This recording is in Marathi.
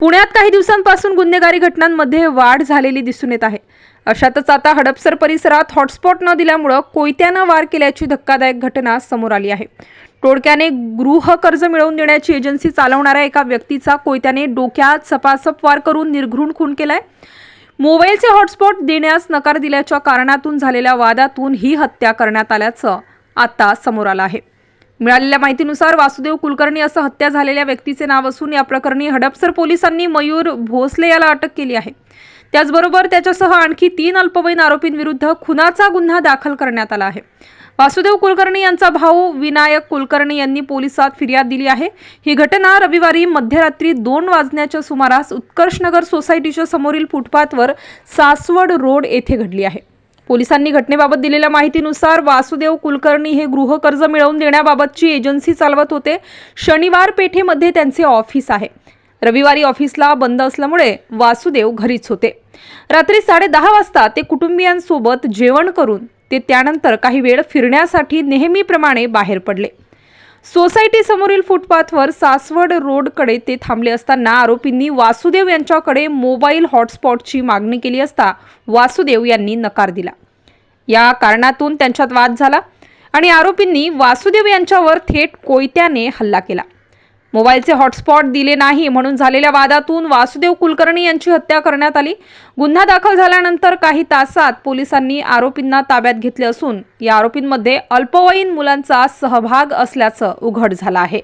पुण्यात काही दिवसांपासून गुन्हेगारी घटनांमध्ये वाढ झालेली दिसून येत आहे. अशातच आता हडपसर परिसरात हॉटस्पॉट न दिल्यामुळं कोयत्यानं वार केल्याची धक्कादायक घटना समोर आली आहे. टोळक्याने गृह कर्ज मिळवून देण्याची एजन्सी चालवणाऱ्या एका व्यक्तीचा कोयत्याने डोक्यात सपासप वार करून निर्घृण खून केलाय. मोबाईलचे हॉटस्पॉट देण्यास नकार दिल्याच्या कारणातून झालेल्या वादातून ही हत्या करण्यात आल्याचं आता समोर आलं आहे. मिळालेल्या माहितीनुसार वासुदेव कुलकर्णी असं हत्या झालेल्या व्यक्तीचे नाव असून या प्रकरणी हडपसर पोलिसांनी मयूर भोसले याला अटक केली आहे. त्याचबरोबर त्याच्यासह आणखी तीन अल्पवयीन आरोपींविरुद्ध खुनाचा गुन्हा दाखल करण्यात आला आहे. वासुदेव कुलकर्णी यांचा भाऊ विनायक कुलकर्णी यांनी पोलिसात फिर्याद दिली आहे. ही घटना रविवारी मध्यरात्री दोन वाजण्याच्या सुमारास उत्कर्षनगर सोसायटीच्या समोरील फुटपाथवर सासवड रोड येथे घडली आहे. पोलिसांनी घटनेबाबत दिलेल्या माहितीनुसार वासुदेव कुलकर्णी हे गृहकर्ज मिळवून देण्याबाबतची एजन्सी चालवत होते. शनिवार पेठेमध्ये त्यांचे ऑफिस आहे. रविवारी ऑफिसला बंद असल्यामुळे वासुदेव घरीच होते. रात्री साडेदहा वाजता ते कुटुंबियांसोबत जेवण करून ते त्यानंतर काही वेळ फिरण्यासाठी नेहमीप्रमाणे बाहेर पडले. सोसायटी समोरील फुटपाथवर सासवड रोडकडे ते थांबले असताना आरोपींनी वासुदेव यांच्याकडे मोबाईल हॉटस्पॉटची मागणी केली असता वासुदेव यांनी नकार दिला. या कारणातून त्यांच्यात वाद झाला आणि आरोपींनी वासुदेव यांच्यावर थेट कोयत्याने हल्ला केला. मोबाईलचे हॉटस्पॉट दिले नाही म्हणून झालेल्या वादातून वासुदेव कुलकर्णी यांची हत्या करण्यात आली. गुन्हा दाखल झाल्यानंतर काही तासात पोलिसांनी आरोपींना ताब्यात घेतले असून या आरोपींमध्ये अल्पवयीन मुलांचा सहभाग असल्याचं उघड झालं आहे.